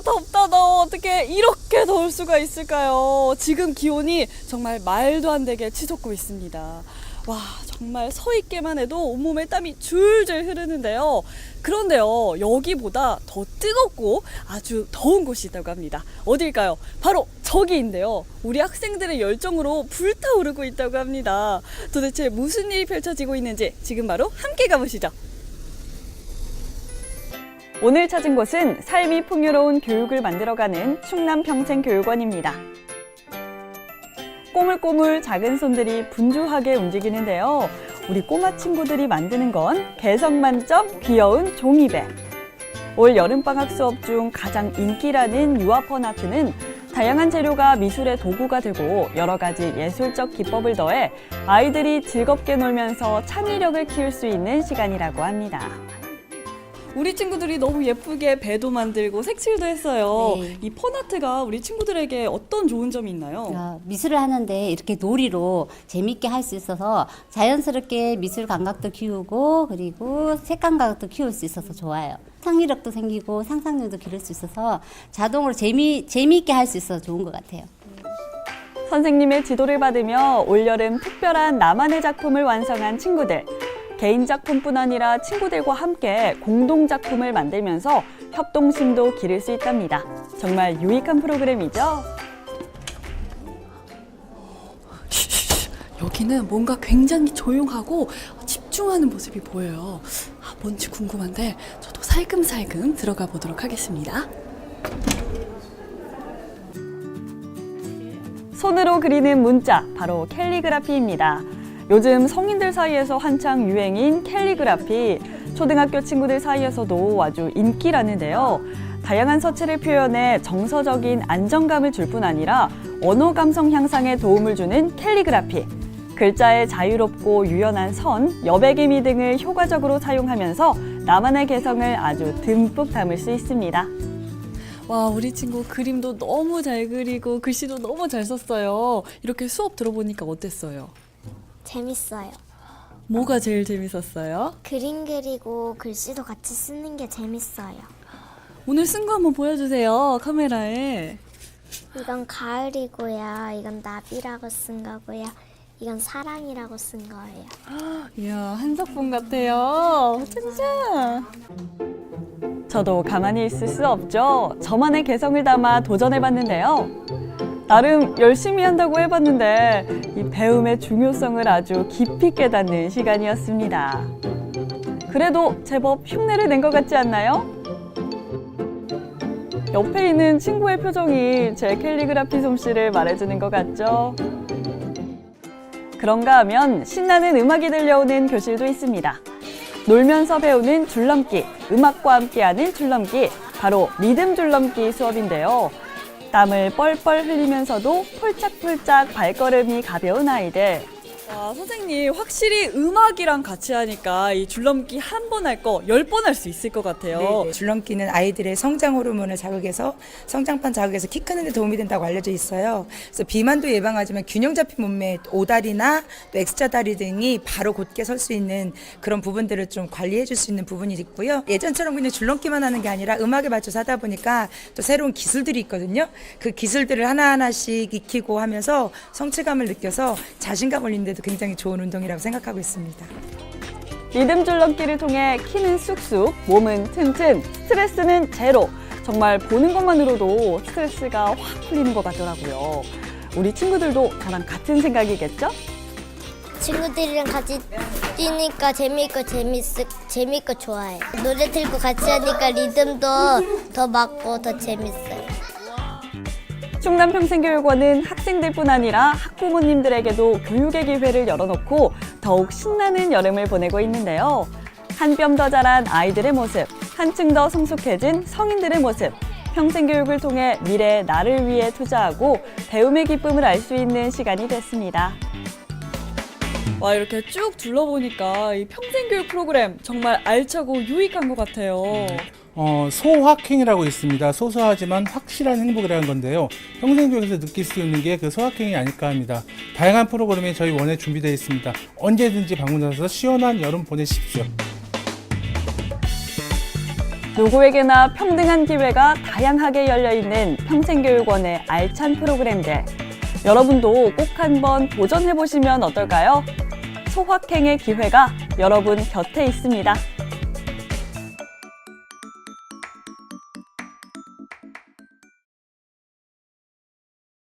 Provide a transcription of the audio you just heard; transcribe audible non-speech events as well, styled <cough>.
덥다 더워 어떻게 이렇게 더울 수가 있을까요? 지금 기온이 정말 말도 안 되게 치솟고 있습니다. 와 정말 서 있게만 해도 온몸에 땀이 줄줄 흐르는데요. 그런데요 여기보다 더 뜨겁고 아주 더운 곳이 있다고 합니다. 어딜까요? 바로 저기인데요. 우리 학생들의 열정으로 불타오르고 있다고 합니다. 도대체 무슨 일이 펼쳐지고 있는지 지금 바로 함께 가보시죠. 오늘 찾은 곳은 삶이 풍요로운 교육을 만들어가는 충남 평생교육원입니다. 꼬물꼬물 작은 손들이 분주하게 움직이는데요. 우리 꼬마 친구들이 만드는 건 개성 만점 귀여운 종이배. 올 여름방학 수업 중 가장 인기라는 유아펀 아트는 다양한 재료가 미술의 도구가 되고 여러 가지 예술적 기법을 더해 아이들이 즐겁게 놀면서 창의력을 키울 수 있는 시간이라고 합니다. 우리 친구들이 너무 예쁘게 배도 만들고 색칠도 했어요. 네. 이 펀아트가 우리 친구들에게 어떤 좋은 점이 있나요? 어, 미술을 하는데 이렇게 놀이로 재밌게 할 수 있어서 자연스럽게 미술 감각도 키우고 그리고 색 감각도 키울 수 있어서 좋아요. 창의력도 생기고 상상력도 기를 수 있어서 자동으로 재미 재미있게 할 수 있어서 좋은 것 같아요. 선생님의 지도를 받으며 올여름 특별한 나만의 작품을 완성한 친구들. 개인 작품뿐 아니라 친구들과 함께 공동 작품을 만들면서 협동심도 기를 수 있답니다. 정말 유익한 프로그램이죠? <laughs> 여기는 뭔가 굉장히 조용하고 집중하는 모습이 보여요. 아, 뭔지 궁금한데 저도 살금살금 들어가 보도록 하겠습니다. 손으로 그리는 문자, 바로 캘리그라피입니다. 요즘 성인들 사이에서 한창 유행인 캘리그라피, 초등학교 친구들 사이에서도 아주 인기라는데요. 다양한 서체를 표현해 정서적인 안정감을 줄 뿐 아니라 언어 감성 향상에 도움을 주는 캘리그라피. 글자의 자유롭고 유연한 선, 여백의미 등을 효과적으로 사용하면서 나만의 개성을 아주 듬뿍 담을 수 있습니다. 와, 우리 친구 그림도 너무 잘 그리고 글씨도 너무 잘 썼어요. 이렇게 수업 들어보니까 어땠어요? 재밌어요. 뭐가 제일 재밌었어요? 그림 그리고 글씨도 같이 쓰는 게 재밌어요. 오늘 쓴 거 한번 보여주세요. 카메라에. 이건 가을이고요. 이건 나비라고 쓴 거고요. 이건 사랑이라고 쓴 거예요. <gasps> 이야, 한석봉 같아요. 짠짠. 저도 가만히 있을 수 없죠. 저만의 개성을 담아 도전해봤는데요. 나름 열심히 한다고 해봤는데 이 배움의 중요성을 아주 깊이 깨닫는 시간이었습니다. 그래도 제법 흉내를 낸 것 같지 않나요? 옆에 있는 친구의 표정이 제 캘리그라피 솜씨를 말해주는 것 같죠? 그런가 하면 신나는 음악이 들려오는 교실도 있습니다. 놀면서 배우는 줄넘기, 음악과 함께하는 줄넘기, 바로 리듬 줄넘기 수업인데요. 땀을 뻘뻘 흘리면서도 폴짝폴짝 발걸음이 가벼운 아이들. 와, 선생님, 확실히 음악이랑 같이 하니까 이 줄넘기 한 번 할 거 열 번 할 수 있을 것 같아요. 네, 줄넘기는 아이들의 성장 호르몬을 자극해서 성장판 자극해서 키 크는 데 도움이 된다고 알려져 있어요. 그래서 비만도 예방하지만 균형 잡힌 몸매 오다리나 또 X자 다리 등이 바로 곧게 설 수 있는 그런 부분들을 좀 관리해 줄 수 있는 부분이 있고요. 예전처럼 그냥 줄넘기만 하는 게 아니라 음악에 맞춰서 하다 보니까 또 새로운 기술들이 있거든요. 그 기술들을 하나하나씩 익히고 하면서 성취감을 느껴서 자신감 올리는 데도 굉장히 좋은 운동이라고 생각하고 있습니다. 리듬 줄넘기를 통해 키는 쑥쑥, 몸은 튼튼, 스트레스는 제로. 정말 보는 것만으로도 스트레스가 확 풀리는 것 같더라고요. 우리 친구들도 저랑 같은 생각이겠죠? 친구들이랑 같이 뛰니까 재미있고 재밌, 재밌고 좋아요. 노래 틀고 같이 하니까 리듬도 더 맞고 더 재밌어요. 충남평생교육원은 학생들뿐 아니라 학부모님들에게도 교육의 기회를 열어놓고 더욱 신나는 여름을 보내고 있는데요. 한 뼘 더 자란 아이들의 모습, 한층 더 성숙해진 성인들의 모습, 평생교육을 통해 미래의 나를 위해 투자하고 배움의 기쁨을 알 수 있는 시간이 됐습니다. 와 이렇게 쭉 둘러보니까 이 평생교육 프로그램 정말 알차고 유익한 것 같아요. 어, 소확행이라고 있습니다. 소소하지만 확실한 행복이라는 건데요. 평생교육에서 느낄 수 있는 게 그 소확행이 아닐까 합니다. 다양한 프로그램이 저희 원에 준비되어 있습니다. 언제든지 방문하셔서 시원한 여름 보내십시오. 누구에게나 평등한 기회가 다양하게 열려 있는 평생교육원의 알찬 프로그램들. 여러분도 꼭 한번 도전해 보시면 어떨까요? 소확행의 기회가 여러분 곁에 있습니다.